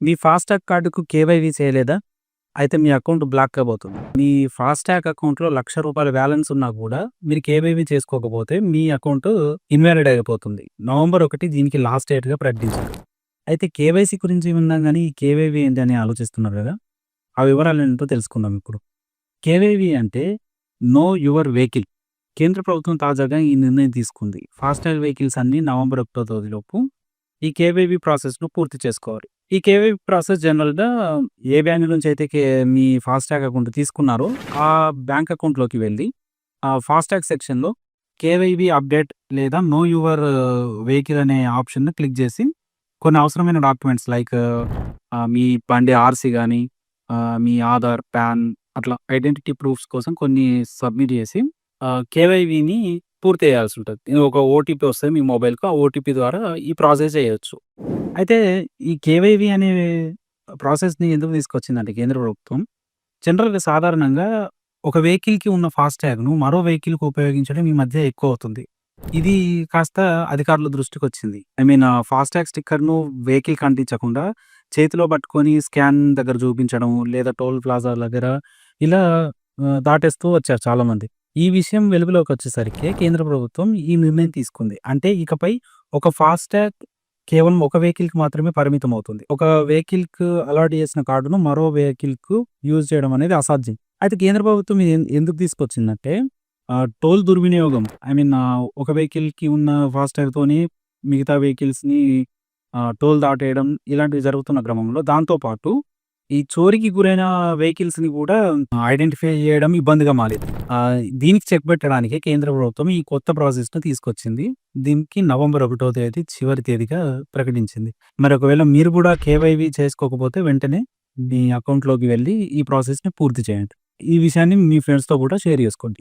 మీ FASTag కార్డుకు కేవైవీ చేయలేదా? అయితే మీ అకౌంట్ బ్లాక్ కాబోతుంది. మీ ఫాస్టాగ్ అకౌంట్‌లో లక్ష రూపాయల బ్యాలెన్స్ ఉన్నా కూడా మీరు కేవైవీ చేసుకోకపోతే మీ అకౌంట్ ఇన్వాలిడ్ అయిపోతుంది. నవంబర్ ఒకటి దీనికి లాస్ట్ డేట్‌గా ప్రకటించారు. అయితే కేవైసీ గురించి విన్నాం కానీ ఈ కేవైవీ ఏంటి అని ఆలోచిస్తున్నారు కదా! ఆ వివరాలేంటో తెలుసుకుందాం ఇప్పుడు. కేవైవీ అంటే నో యువర్ వెహికల్. కేంద్ర ప్రభుత్వం తాజాగా ఈ నిర్ణయం తీసుకుంది. ఫాస్టాగ్ వెహికల్స్ అన్నీ నవంబర్ ఒకటో తేదీలోపు ఈ కేవైవీ ప్రాసెస్‌ను పూర్తి చేసుకోవాలి. ఈ కేవై ప్రాసెస్ జనరల్‌గా ఏ బ్యాంక్ నుంచి అయితే కే మీ ఫాస్టాగ్ అకౌంట్ తీసుకున్నారో ఆ బ్యాంక్ అకౌంట్‌లోకి వెళ్ళి ఆ ఫాస్టాగ్ సెక్షన్‌లో కేవైవి అప్డేట్ లేదా నో యువర్ వెహికల్ అనే ఆప్షన్‌ని క్లిక్ చేసి కొన్ని అవసరమైన డాక్యుమెంట్స్ లైక్ మీ బండి ఆర్‌సీ కానీ మీ ఆధార్, పాన్ అట్లా ఐడెంటిటీ ప్రూఫ్స్ కోసం కొన్ని సబ్మిట్ చేసి కేవైవిని కేవైవీని పూర్తి చేయాల్సి ఉంటుంది ఒక ఓటీపీ వస్తే మీ మొబైల్‌కు. ఆ ఓటీపీ ద్వారా ఈ ప్రాసెస్ చేయొచ్చు. అయితే ఈ కేవైవి అనే ప్రాసెస్‌ని ఎందుకు తీసుకొచ్చిందంటే కేంద్ర ప్రభుత్వం జనరల్‌గా సాధారణంగా ఒక వెహికల్‌కి ఉన్న ఫాస్టాగ్‌ను మరో వెహికల్‌కి ఉపయోగించడం ఈ మధ్య ఎక్కువ అవుతుంది. ఇది కాస్త అధికారుల దృష్టికొచ్చింది. ఐ మీన్ ఫాస్టాగ్ స్టిక్కర్‌ను వెహికల్‌కి అంటించకుండా చేతిలో పట్టుకొని స్కాన్ దగ్గర చూపించడం లేదా టోల్ ప్లాజా దగ్గర ఇలా ఆహ్, దాటేస్తూ వచ్చారు చాలామంది. ఈ విషయం వెలుగులోకి వచ్చేసరికి కేంద్ర ప్రభుత్వం ఈ నిర్ణయం తీసుకుంది. అంటే ఇకపై ఒక ఫాస్టాగ్ కేవలం ఒక వెహికల్‌కి మాత్రమే పరిమితం అవుతుంది. ఒక వెహికల్‌కు అలాట్ చేసిన కార్డును మరో వెహికల్‌కు యూజ్ చేయడం అనేది అసాధ్యం. అయితే కేంద్ర ప్రభుత్వం ఎందుకు తీసుకొచ్చిందంటే టోల్ దుర్వినియోగం ఐ మీన్ ఒక వెహికల్‌కి ఉన్న ఫాస్టాగ్‌తోని మిగతా వెహికల్స్‌ని టోల్ దాటేయడం ఇలాంటివి జరుగుతున్న క్రమంలో దాంతో పాటు ఈ చోరీకి గురైన వెహికల్స్‌ని కూడా ఐడెంటిఫై చేయడం ఇబ్బందిగా మారింది. దీనికి చెక్ పెట్టడానికే కేంద్ర ప్రభుత్వం ఈ కొత్త ప్రాసెస్‌ని తీసుకొచ్చింది. దీనికి నవంబర్ ఒకటో తేదీ చివరి తేదీగా ప్రకటించింది. మరి ఒకవేళ మీరు కూడా కేవైవీ చేసుకోకపోతే వెంటనే మీ అకౌంట్‌లోకి వెళ్ళి ఈ ప్రాసెస్‌ని పూర్తి చేయండి. ఈ విషయాన్ని మీ ఫ్రెండ్స్‌తో కూడా షేర్ చేసుకోండి.